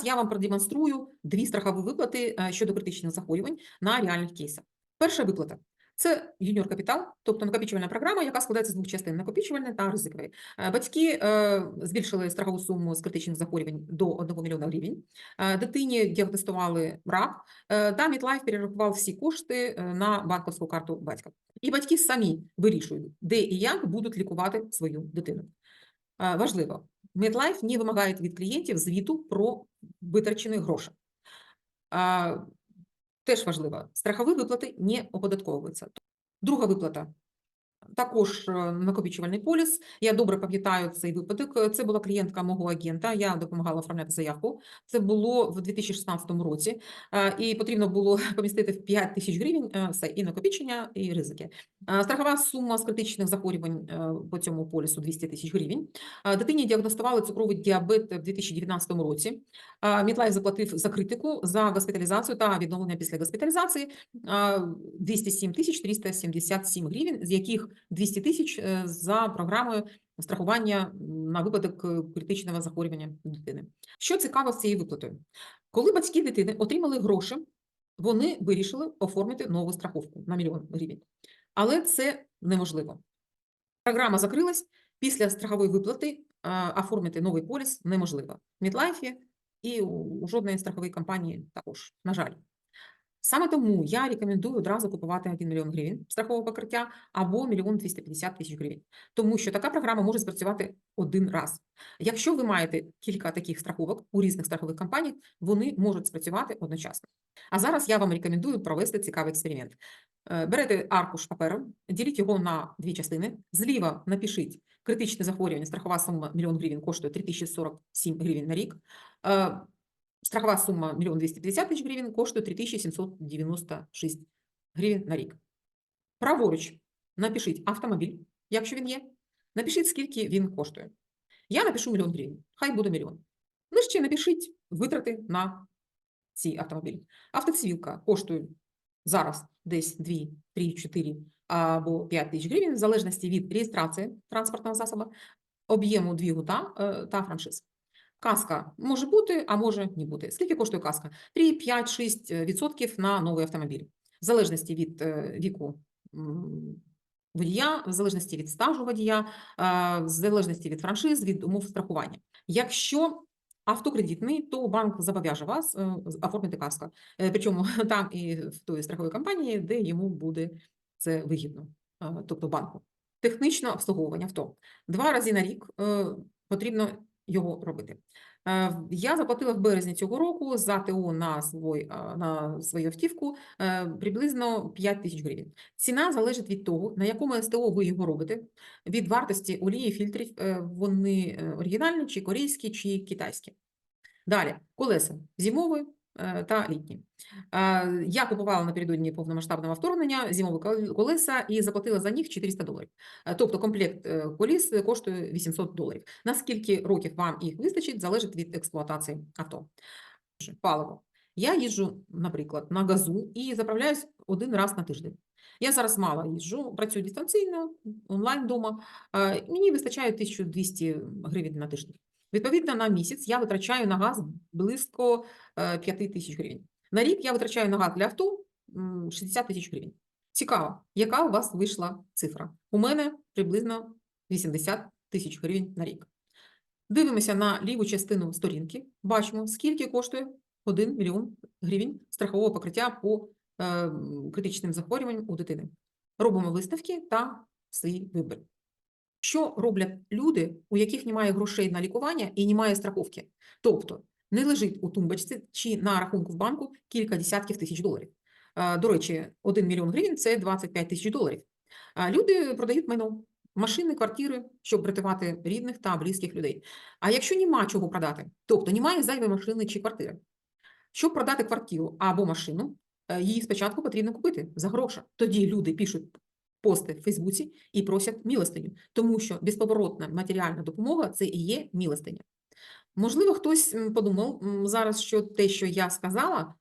зараз я вам продемонструю дві страхові виплати е, щодо критичних захворювань на реальних кейсах. Перша виплата це юніор капітал, тобто накопичувальна програма, яка складається з двох частин: накопичувальної та ризикової. Е, Батьки е, збільшили страхову суму з критичних захворювань до 1 мільйона гривень. Дитині діагностували рак, та Мітлайф перерахував всі кошти на банківську карту батька. І батьки самі вирішують, де і як будуть лікувати свою дитину. Важливо, MedLife не вимагає від клієнтів звіту про витрачені гроші. Теж важливо, страхові виплати не оподатковуються. Друга виплата також е, накопичувальний поліс. Я добре пам'ятаю цей випадок. Це була клієнтка мого агента. Я допомагала оформляти заявку. Це було в 2016 році, е, і потрібно було помістити в 5 тисяч гривень е, все і накопичення, і ризики. Е, Страхова сума з критичних захворювань е, по цьому полісу 200 тисяч гривень. Е, Дитині діагностували цукровий діабет в 2019 році. Е, Мітлайф заплатив за критику, за госпіталізацію та відновлення після госпіталізації е, 207 тисяч 377 гривень, з яких 200 тисяч е, за програмою страхування на випадок е, критичного захворювання дитини. Що цікаво з цією виплатою? Коли батьки дитини отримали гроші, вони вирішили оформити нову страховку на мільйон гривень. Але це неможливо. Програма закрилась, після страхової виплати оформити новий поліс неможливо. В Мідлайфі і у жодної страхової компанії також, на жаль. Саме тому я рекомендую одразу купувати 1 мільйон гривень страхового покриття або мільйон 250 тисяч гривень, тому що така програма може спрацювати один раз. Якщо ви маєте кілька таких страховок у різних страхових компаніях, вони можуть спрацювати одночасно. А зараз я вам рекомендую провести цікавий експеримент. Е, Берете аркуш паперу, діліть його на дві частини. Зліва напишіть критичне захворювання, страхова сума мільйон гривень коштує 3047 гривень на рік. Страхова сума 1 250 тисяч гривень коштує 3796 гривень на рік. Праворуч напишіть автомобіль, якщо він є. Напишіть, скільки він коштує. Я напишу мільйон гривень, хай буде мільйон. Нижче напишіть витрати на цей автомобіль. Автоцивілка коштує зараз десь 2, 3, 4 або 5 тисяч гривень, в залежності від реєстрації транспортного засобу, об'єму двигуна е, та франшиз. Каска може бути, а може не бути. Скільки коштує каска? 3, 5, 6 відсотків на новий автомобіль. В залежності від е, віку водія, в залежності від стажу водія, в залежності від франшиз, від умов страхування. Якщо автокредитний, то банк зобов'яже вас е, оформити каско. Е, Причому там і в тої страхової компанії, де йому буде це вигідно, е, тобто банку. Технічне обслуговування авто. Два рази на рік потрібно його робити. Е, Я заплатила в березні цього року за ТО на, свой, на свою автівку е, приблизно 5 тисяч гривень. Ціна залежить від того, на якому СТО ви його робите, від вартості олії, фільтрів, е, вони е, оригінальні, чи корейські, чи китайські. Далі, колеса зимові е, та літні. Е, Я купувала напередодні повномасштабного вторгнення зимові колеса і заплатила за них 400 доларів. Е, Тобто комплект е, коліс е, коштує 800 доларів. Наскільки років вам їх вистачить, залежить від експлуатації авто. Паливо. Я їжджу, наприклад, на газу і заправляюсь один раз на тиждень. Я зараз мало їжджу, працюю дистанційно, онлайн вдома. Е, Мені вистачає 1200 гривень на тиждень. Відповідно, на місяць я витрачаю на газ близько е, 5 тисяч гривень. На рік я витрачаю на газ для авто 60 тисяч гривень. Цікаво, яка у вас вийшла цифра? У мене приблизно 80 тисяч гривень на рік. Дивимося на ліву частину сторінки, бачимо, скільки коштує 1 мільйон гривень страхового покриття по е, критичним захворюванням у дитини. Робимо виставки та свій вибір. Що роблять люди, у яких немає грошей на лікування і немає страховки? Тобто не лежить у тумбочці чи на рахунку в банку кілька десятків тисяч доларів. До речі, 1 мільйон гривень це 25 тисяч доларів. Люди продають майно, машини, квартири, щоб врятувати рідних та близьких людей. А якщо нема чого продати, тобто немає зайвої машини чи квартири, щоб продати квартиру або машину, е, її спочатку потрібно купити за гроші. Тоді люди пишуть пости в Фейсбуці і просять милостиню, тому що безповоротна матеріальна допомога це і є милостиня. Можливо, хтось подумав зараз, що те, що я сказала,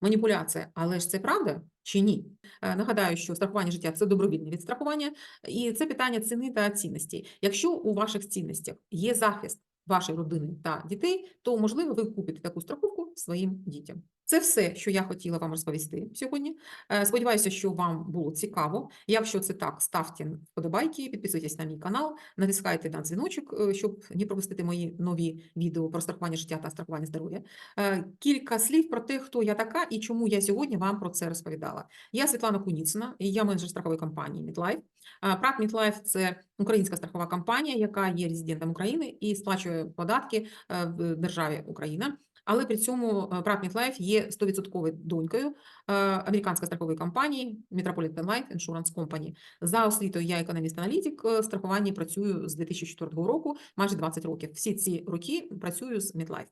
маніпуляція, але ж це правда чи ні? Е, Нагадаю, що страхування життя це добровільне відстрахування, і це питання ціни та цінності. Якщо у ваших цінностях є захист вашої родини та дітей, то, можливо, ви купите таку страховку своїм дітям. Це все, що я хотіла вам розповісти сьогодні. Е, Сподіваюся, що вам було цікаво. Якщо це так, ставте вподобайки, підписуйтесь на мій канал, натискайте на дзвіночок, е, щоб не пропустити мої нові відео про страхування життя та страхування здоров'я. Е, Кілька слів про те, хто я така і чому я сьогодні вам про це розповідала. Я Світлана Куніцина, і я менеджер страхової компанії MidLife. ПРАК MidLife – це українська страхова компанія, яка є резидентом України і сплачує податки в державі Україна. Але при цьому е, ПРАК MidLife є 100% донькою е, американської страхової компанії Metropolitan Life Insurance Company. За освітою я економіст-аналітик, е, в страхуванні працюю з 2004 року, майже 20 років. Всі ці роки працюю з MidLife.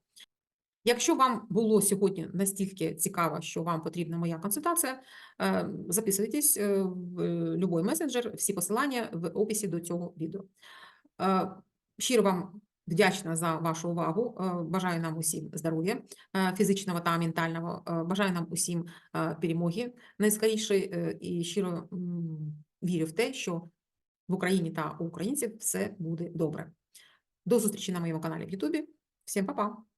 Якщо вам було сьогодні настільки цікаво, що вам потрібна моя консультація, е, записуйтесь е, в будь-який месенджер, всі посилання в описі до цього відео. Е, Щиро вам вдячна за вашу увагу. Е, Бажаю нам усім здоров'я е, фізичного та ментального. Е, Бажаю нам усім перемоги найскорішої е, і щиро вірю в те, що в Україні та у українців все буде добре. До зустрічі на моєму каналі в Ютубі. Всім па-па!